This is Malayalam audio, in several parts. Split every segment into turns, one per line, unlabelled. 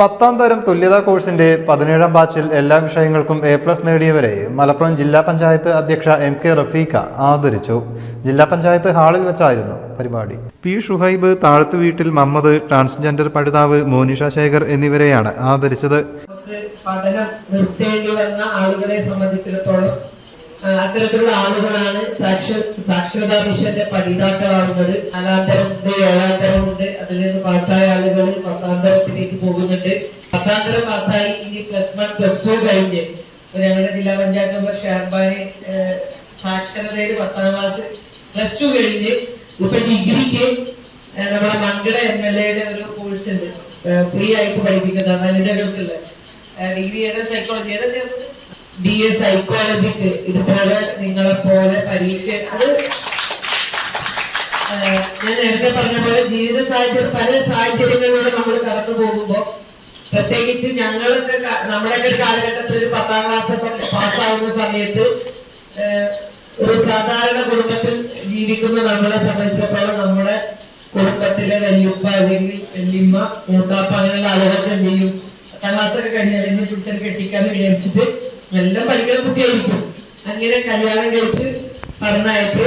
പത്താം തരം തുല്യതാ കോഴ്സിന്റെ പതിനേഴാം ബാച്ചിൽ എല്ലാ വിഷയങ്ങൾക്കും എ പ്ലസ് നേടിയവരെ മലപ്പുറം ജില്ലാ പഞ്ചായത്ത് അധ്യക്ഷ എം കെ റഫീഖ ആദരിച്ചു. ജില്ലാ പഞ്ചായത്ത് ഹാളിൽ വെച്ചായിരുന്നു പരിപാടി. പി ഷുഹൈബ് താഴത്ത് വീട്ടിൽ മമ്മദ് ട്രാൻസ്ജെൻഡർ പഠിതാവ് മോനിഷ ശേഖർ എന്നിവരെയാണ് ആദരിച്ചത്.
പഠനം നിർത്തേണ്ടി വന്ന ആളുകളെ സംബന്ധിച്ചിടത്തോളം അത്തരത്തിലുള്ള ആളുകളാണ് സാക്ഷര സാക്ഷരതാ മിഷന്റെ പഠിതാക്കളാവുന്നത്. നാലാം ഉണ്ട് ഏഴാം തരം ഉണ്ട് അതിൽ നിന്ന് പാസ്സായ ആളുകൾ പത്താം തരത്തിലേക്ക് പോകുന്നുണ്ട്. പത്താം തരം പാസ്സായി. ഇനി പ്ലസ് വൺ പ്ലസ് ടു കഴിഞ്ഞ്. ഞങ്ങളുടെ ജില്ലാ പഞ്ചായത്ത് മെമ്പർ ഷെർബാനി സാക്ഷരതയിൽ പത്താം ക്ലാസ് പ്ലസ് ടു കഴിഞ്ഞ് ഇപ്പൊ ഡിഗ്രിക്ക് നമ്മുടെ മങ്കട എം എൽ എയുടെ ഒരു കോഴ്സ് ഉണ്ട്. ഫ്രീ ആയിട്ട് പഠിപ്പിക്കുന്ന ഡിഗ്രി ഏതാ സൈക്കോളജി ഏതാ ചേർന്നത് ബി എ സൈക്കോളജിക്ക് ഇതുപോലെ നിങ്ങളെ പോലെ പരീക്ഷ അത് ഞാൻ നേരത്തെ പറഞ്ഞ പോലെ ജീവിത സാഹചര്യം പല സാഹചര്യങ്ങളിലൂടെ നമ്മൾ കടന്നു പോകുമ്പോൾ പ്രത്യേകിച്ച് ഞങ്ങളൊക്കെ നമ്മുടെയൊക്കെ കാലഘട്ടത്തിൽ ഒരു പത്താം ക്ലാസ് ഒക്കെ പാസ്സാവുന്ന സമയത്ത് ഒരു സാധാരണ കുടുംബത്തിൽ ജീവിക്കുന്ന നമ്മളെ സംബന്ധിച്ചിടത്തോളം നമ്മുടെ കുടുംബത്തിലെ വല്യുപ്പ അല്ലെങ്കിൽ വല്യമ്മ മൂത്താപ്പ അങ്ങനെയുള്ള ആളുകൾക്ക് എന്ത് ചെയ്യും? പത്താം ക്ലാസ് ഒക്കെ കഴിഞ്ഞാൽ എന്നെ പിടിച്ചാൽ കെട്ടിക്കാന്ന് വിചാരിച്ചിട്ട് എല്ലാം പഠിക്കുന്ന കുട്ടിയായിരിക്കും. അങ്ങനെ കല്യാണം കഴിച്ച് പറഞ്ഞയച്ച്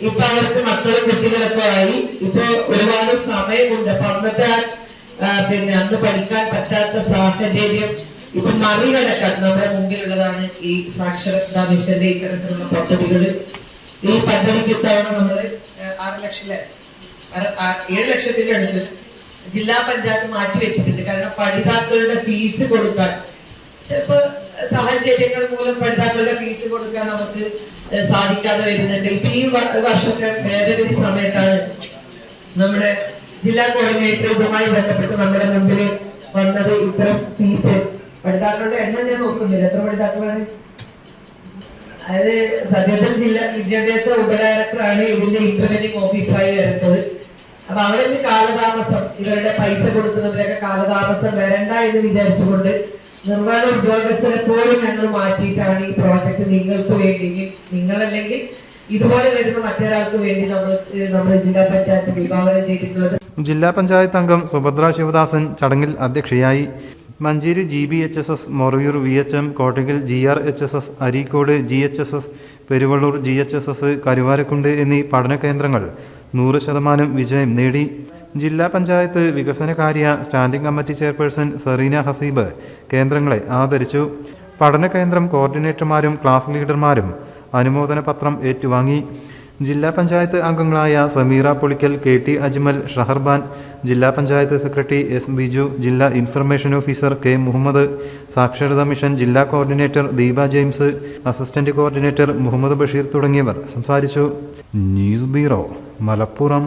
ഇപ്പൊ അവർക്ക് മക്കളും കുട്ടികളൊക്കെ ആയി. ഇപ്പൊ ഒരുപാട് സമയമുണ്ട്. അപ്പൊ പിന്നെ അന്ന് പഠിക്കാൻ പറ്റാത്ത സാഹചര്യം ഇപ്പൊ മറികടക്കാൻ നമ്മുടെ മുമ്പിലുള്ളതാണ് ഈ സാക്ഷരതാ മിഷന്റെ ഇത്തരത്തിലുള്ള പദ്ധതികൾ ഈ പദ്ധതിക്ക് ഇത്തവണ നമ്മൾ ആ, ആറ് ലക്ഷം ഏഴ് ലക്ഷത്തിന്റെ അടുത്ത് ജില്ലാ പഞ്ചായത്ത് മാറ്റി വെച്ചിട്ടുണ്ട് കാരണം പഠിതാക്കളുടെ ഫീസ് കൊടുക്കാൻ. ചിലപ്പോ സാഹചര്യങ്ങൾ മൂലം പഠിതാക്കളുടെ ഫീസ് കൊടുക്കാൻ ഏഹ് സാധിക്കാതെ വരുന്നുണ്ട്. ഇപ്പൊ ഈ വർഷത്തെ ഭേദഗതി സമയത്താണ് നമ്മുടെ ജില്ലാ കോർഡിനേറ്റർ ഇതുമായി ബന്ധപ്പെട്ട് നമ്മുടെ മുമ്പിൽ വന്നത് ഇത്തരം ഫീസ് പഠിതാക്കളുടെ എണ്ണം ഞാൻ നോക്കുന്നില്ല. എത്ര പഠിതാക്കളാണ്? അതായത് സത്യത്തിൽ ജില്ലാ വിദ്യാഭ്യാസ ഉപഡയറക്ടറാണ് ഇതിന്റെ ഇംപ്ലിമെന്റിംഗ് ഓഫീസറായി വരുന്നത്. അപ്പൊ അവിടെ കാലതാമസം ഇവരുടെ പൈസ കൊടുക്കുന്നതിലൊക്കെ കാലതാമസം വരണ്ട എന്ന് വിചാരിച്ചുകൊണ്ട് നിർമ്മാണ ഉദ്യോഗസ്ഥരെ പോലും ഞങ്ങൾ മാറ്റിയിട്ടാണ് ഈ പ്രോജക്ട് നിങ്ങൾക്ക് വേണ്ടി മീൻസ് നിങ്ങളല്ലെങ്കിൽ ഇതുപോലെ വരുന്ന മറ്റൊരാൾക്ക് വേണ്ടി നമ്മൾ നമ്മുടെ ജില്ലാ പഞ്ചായത്ത് വിഭാവനം ചെയ്തിട്ടുള്ളത്.
ജില്ലാ പഞ്ചായത്ത് അംഗം സുഭദ്ര ശിവദാസൻ ചടങ്ങിൽ അധ്യക്ഷയായി. Manjeri G B H S S Morayur V H M Kottakkal G R H S S Areekode G H S S Peruvallur G H S S Karuvarakundu എന്നീ പഠന കേന്ദ്രങ്ങൾ നൂറ് ശതമാനം വിജയം നേടി. ജില്ലാ പഞ്ചായത്ത് വികസനകാര്യ standing committee chairperson Sereena Haseeb കേന്ദ്രങ്ങളെ ആദരിച്ചു. പഠന കേന്ദ്രം കോർഡിനേറ്റർമാരും ക്ലാസ് ലീഡർമാരും അനുമോദന പത്രം ഏറ്റുവാങ്ങി. ജില്ലാ പഞ്ചായത്ത് അംഗങ്ങളായ സമീറ പുളിക്കൽ കെ ടി അജ്മൽ ഷഹർബാൻ ജില്ലാ പഞ്ചായത്ത് സെക്രട്ടറി എസ് ബിജു ജില്ലാ ഇൻഫർമേഷൻ ഓഫീസർ കെ മുഹമ്മദ് സാക്ഷരതാ മിഷൻ ജില്ലാ coordinator Deepa James assistant coordinator Muhammad Basheer തുടങ്ങിയവർ സംസാരിച്ചു. News bureau Malappuram.